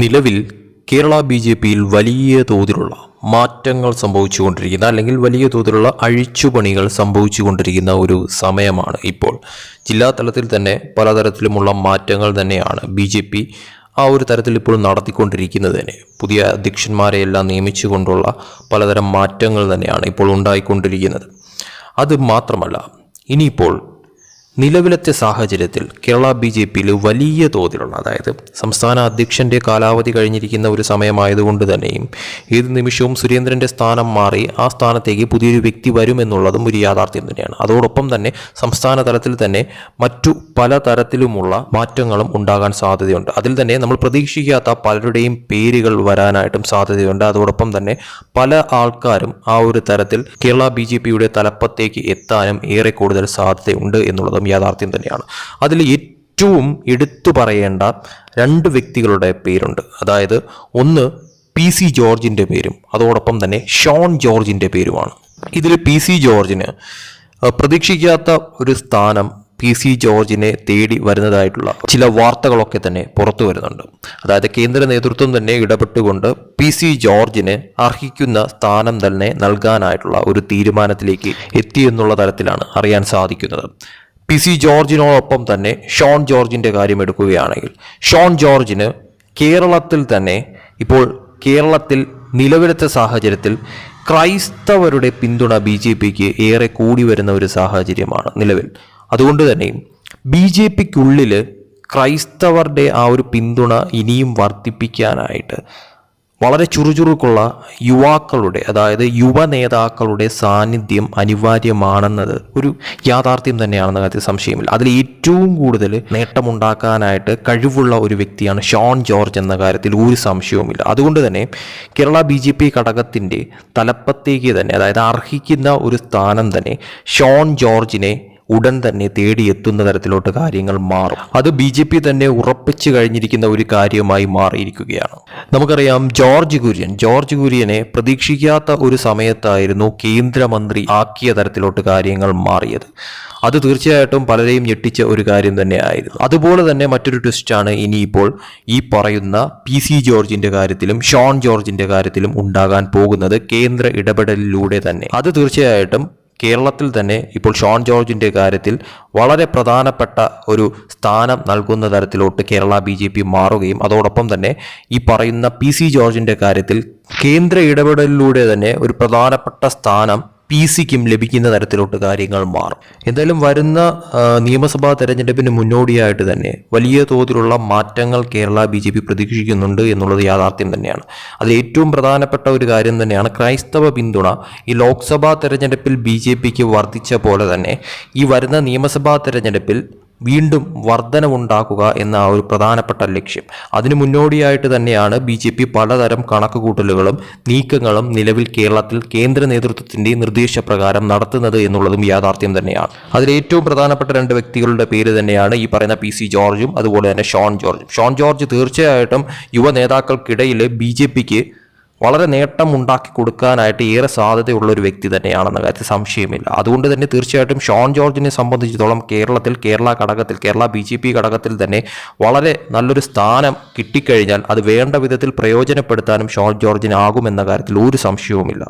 നിലവിൽ Kerala B J പിയിൽ വലിയ തോതിലുള്ള മാറ്റങ്ങൾ സംഭവിച്ചുകൊണ്ടിരിക്കുന്ന അല്ലെങ്കിൽ വലിയ തോതിലുള്ള അഴിച്ചുപണികൾ സംഭവിച്ചുകൊണ്ടിരിക്കുന്ന ഒരു സമയമാണ് ഇപ്പോൾ. ജില്ലാ തലത്തിൽ തന്നെ പലതരത്തിലുമുള്ള മാറ്റങ്ങൾ തന്നെയാണ് ബി ജെ പി ആ ഒരു തരത്തിൽ ഇപ്പോൾ നടത്തിക്കൊണ്ടിരിക്കുന്നത് തന്നെ. പുതിയ അധ്യക്ഷന്മാരെ എല്ലാം നിയമിച്ചുകൊണ്ടുള്ള പലതരം മാറ്റങ്ങൾ തന്നെയാണ് ഇപ്പോൾ ഉണ്ടായിക്കൊണ്ടിരിക്കുന്നത്. അത് മാത്രമല്ല ഇനിയിപ്പോൾ നിലവിലത്തെ സാഹചര്യത്തിൽ കേരള ബി ജെ പിയിൽ വലിയ തോതിലുള്ള അതായത് സംസ്ഥാന അധ്യക്ഷന്റെ കാലാവധി കഴിഞ്ഞിരിക്കുന്ന ഒരു സമയമായതുകൊണ്ട് തന്നെയും ഏത് നിമിഷവും സുരേന്ദ്രന്റെ സ്ഥാനം മാറി ആ സ്ഥാനത്തേക്ക് പുതിയൊരു വ്യക്തി വരുമെന്നുള്ളതും ഒരു യാഥാർത്ഥ്യം തന്നെയാണ്. അതോടൊപ്പം തന്നെ സംസ്ഥാന തലത്തിൽ തന്നെ മറ്റു പല തരത്തിലുമുള്ള മാറ്റങ്ങളും ഉണ്ടാകാൻ സാധ്യതയുണ്ട്. അതിൽ തന്നെ നമ്മൾ പ്രതീക്ഷിക്കാത്ത പലരുടെയും പേരുകൾ വരാനായിട്ടും സാധ്യതയുണ്ട്. അതോടൊപ്പം തന്നെ പല ആൾക്കാരും ആ ഒരു തരത്തിൽ കേരള ബി ജെ പിയുടെ തലപ്പത്തേക്ക് എത്താനും ഏറെ കൂടുതൽ സാധ്യതയുണ്ട് എന്നുള്ളതും യാഥാർത്ഥ്യം തന്നെയാണ്. അതിൽ ഏറ്റവും എടുത്തു പറയേണ്ട രണ്ട് വ്യക്തികളുടെ പേരുണ്ട്. അതായത് ഒന്ന് പി സി ജോർജിന്റെ പേരും അതോടൊപ്പം തന്നെ ഷോൺ ജോർജിന്റെ പേരുമാണ്. ഇതിൽ പി സി ജോർജിന് പ്രതീക്ഷിക്കാത്ത ഒരു സ്ഥാനം പി സി ജോർജിനെ തേടി വരുന്നതായിട്ടുള്ള ചില വാർത്തകളൊക്കെ തന്നെ പുറത്തു വരുന്നുണ്ട്. അതായത് കേന്ദ്ര നേതൃത്വം തന്നെ ഇടപെട്ടുകൊണ്ട് പി സി ജോർജിന് അർഹിക്കുന്ന സ്ഥാനം തന്നെ നൽകാനായിട്ടുള്ള ഒരു തീരുമാനത്തിലേക്ക് എത്തിയെന്നുള്ള തരത്തിലാണ് അറിയാൻ സാധിക്കുന്നത്. പി സി ജോർജിനോടൊപ്പം തന്നെ ഷോൺ ജോർജിന്റെ കാര്യം എടുക്കുകയാണെങ്കിൽ ഷോൺ ജോർജിന് കേരളത്തിൽ തന്നെ ഇപ്പോൾ കേരളത്തിൽ നിലവിലത്തെ സാഹചര്യത്തിൽ ക്രൈസ്തവരുടെ പിന്തുണ ബി ജെ പിക്ക് ഏറെ കൂടി വരുന്ന ഒരു സാഹചര്യമാണ് നിലവിൽ. അതുകൊണ്ട് തന്നെ ബി ജെ പിക്കുള്ളിൽ ക്രൈസ്തവരുടെ ആ ഒരു പിന്തുണ ഇനിയും വർദ്ധിപ്പിക്കാനായിട്ട് വളരെ ചുറുചുറുക്കുള്ള യുവാക്കളുടെ അതായത് യുവ നേതാക്കളുടെ സാന്നിധ്യം അനിവാര്യമാണെന്നത് ഒരു യാഥാർത്ഥ്യം തന്നെയാണെന്ന കാര്യത്തിൽ സംശയമില്ല. അതിൽ ഏറ്റവും കൂടുതൽ നേട്ടമുണ്ടാക്കാനായിട്ട് കഴിവുള്ള ഒരു വ്യക്തിയാണ് ഷോൺ ജോർജ് എന്ന കാര്യത്തിൽ ഒരു സംശയവുമില്ല. അതുകൊണ്ട് തന്നെ കേരള ബി ജെ പി ഘടകത്തിന്റെ തലപ്പത്തേക്ക് തന്നെ അതായത് അർഹിക്കുന്ന ഒരു സ്ഥാനം തന്നെ ഷോൺ ജോർജിനെ ഉടൻ തന്നെ തേടിയെത്തുന്ന തരത്തിലോട്ട് കാര്യങ്ങൾ മാറും. അത് ബി ജെ പി തന്നെ ഉറപ്പിച്ചു കഴിഞ്ഞിരിക്കുന്ന ഒരു കാര്യമായി മാറിയിരിക്കുകയാണ്. നമുക്കറിയാം ജോർജ് കുര്യൻ. ജോർജ് കുര്യനെ പ്രതീക്ഷിക്കാത്ത ഒരു സമയത്തായിരുന്നു കേന്ദ്രമന്ത്രി ആക്കിയ തരത്തിലോട്ട് കാര്യങ്ങൾ മാറിയത്. അത് തീർച്ചയായിട്ടും പലരെയും ഞെട്ടിച്ച ഒരു കാര്യം തന്നെയായിരുന്നു. അതുപോലെ തന്നെ മറ്റൊരു ട്വിസ്റ്റാണ് ഇനിയിപ്പോൾ ഈ പറയുന്ന പി സി ജോർജിന്റെ കാര്യത്തിലും ഷോൺ ജോർജിന്റെ കാര്യത്തിലും ഉണ്ടാകാൻ പോകുന്നത് കേന്ദ്ര ഇടപെടലിലൂടെ തന്നെ. അത് തീർച്ചയായിട്ടും കേരളത്തിൽ തന്നെ ഇപ്പോൾ ഷോൺ ജോർജിന്റെ കാര്യത്തിൽ വളരെ പ്രധാനപ്പെട്ട ഒരു സ്ഥാനം നൽകുന്ന തരത്തിലോട്ട് കേരള ബി ജെ പി മാറുകയും അതോടൊപ്പം തന്നെ ഈ പറയുന്ന പി സി ജോർജിന്റെ കാര്യത്തിൽ കേന്ദ്ര ഇടപെടലിലൂടെ തന്നെ ഒരു പ്രധാനപ്പെട്ട സ്ഥാനം പി സിക്കും ലഭിക്കുന്ന തരത്തിലോട്ട് കാര്യങ്ങൾ മാറും. എന്തായാലും വരുന്ന നിയമസഭാ തെരഞ്ഞെടുപ്പിന് മുന്നോടിയായിട്ട് തന്നെ വലിയ തോതിലുള്ള മാറ്റങ്ങൾ കേരള ബി ജെ പി പ്രതീക്ഷിക്കുന്നുണ്ട് എന്നുള്ളത് യാഥാർത്ഥ്യം തന്നെയാണ്. അതിൽ ഏറ്റവും പ്രധാനപ്പെട്ട ഒരു കാര്യം തന്നെയാണ് ക്രൈസ്തവ പിന്തുണ. ഈ ലോക്സഭാ തെരഞ്ഞെടുപ്പിൽ ബി ജെ പിക്ക് വർദ്ധിച്ച പോലെ തന്നെ ഈ വരുന്ന നിയമസഭാ തെരഞ്ഞെടുപ്പിൽ വീണ്ടും വർധനവുണ്ടാക്കുക എന്ന ആ ഒരു പ്രധാനപ്പെട്ട ലക്ഷ്യം. അതിനു മുന്നോടിയായിട്ട് തന്നെയാണ് ബി ജെ പി പലതരം കണക്കുകൂട്ടലുകളും നീക്കങ്ങളും നിലവിൽ കേരളത്തിൽ കേന്ദ്ര നേതൃത്വത്തിന്റെ നിർദ്ദേശപ്രകാരം നടത്തുന്നത് എന്നുള്ളതും യാഥാർത്ഥ്യം തന്നെയാണ്. അതിലേറ്റവും പ്രധാനപ്പെട്ട രണ്ട് വ്യക്തികളുടെ പേര് തന്നെയാണ് ഈ പറയുന്ന പി സി ജോർജും അതുപോലെ തന്നെ ഷോൺ ജോർജും. ഷോൺ ജോർജ് തീർച്ചയായിട്ടും യുവ നേതാക്കൾക്കിടയിൽ ബി ജെ പിക്ക് വളരെ നേട്ടം ഉണ്ടാക്കി കൊടുക്കാനായിട്ട് ഏറെ സാധ്യതയുള്ള ഒരു വ്യക്തി തന്നെയാണെന്ന കാര്യത്തിൽ സംശയമില്ല. അതുകൊണ്ട് തന്നെ തീർച്ചയായിട്ടും ഷോൺ ജോർജിനെ സംബന്ധിച്ചിടത്തോളം കേരളത്തിൽ കേരള ഘടകത്തിൽ കേരള ബി ജെ പി ഘടകത്തിൽ തന്നെ വളരെ നല്ലൊരു സ്ഥാനം കിട്ടിക്കഴിഞ്ഞാൽ അത് വേണ്ട വിധത്തിൽ പ്രയോജനപ്പെടുത്താനും ഷോൺ ജോർജിനാകുമെന്ന കാര്യത്തിൽ ഒരു സംശയവുമില്ല.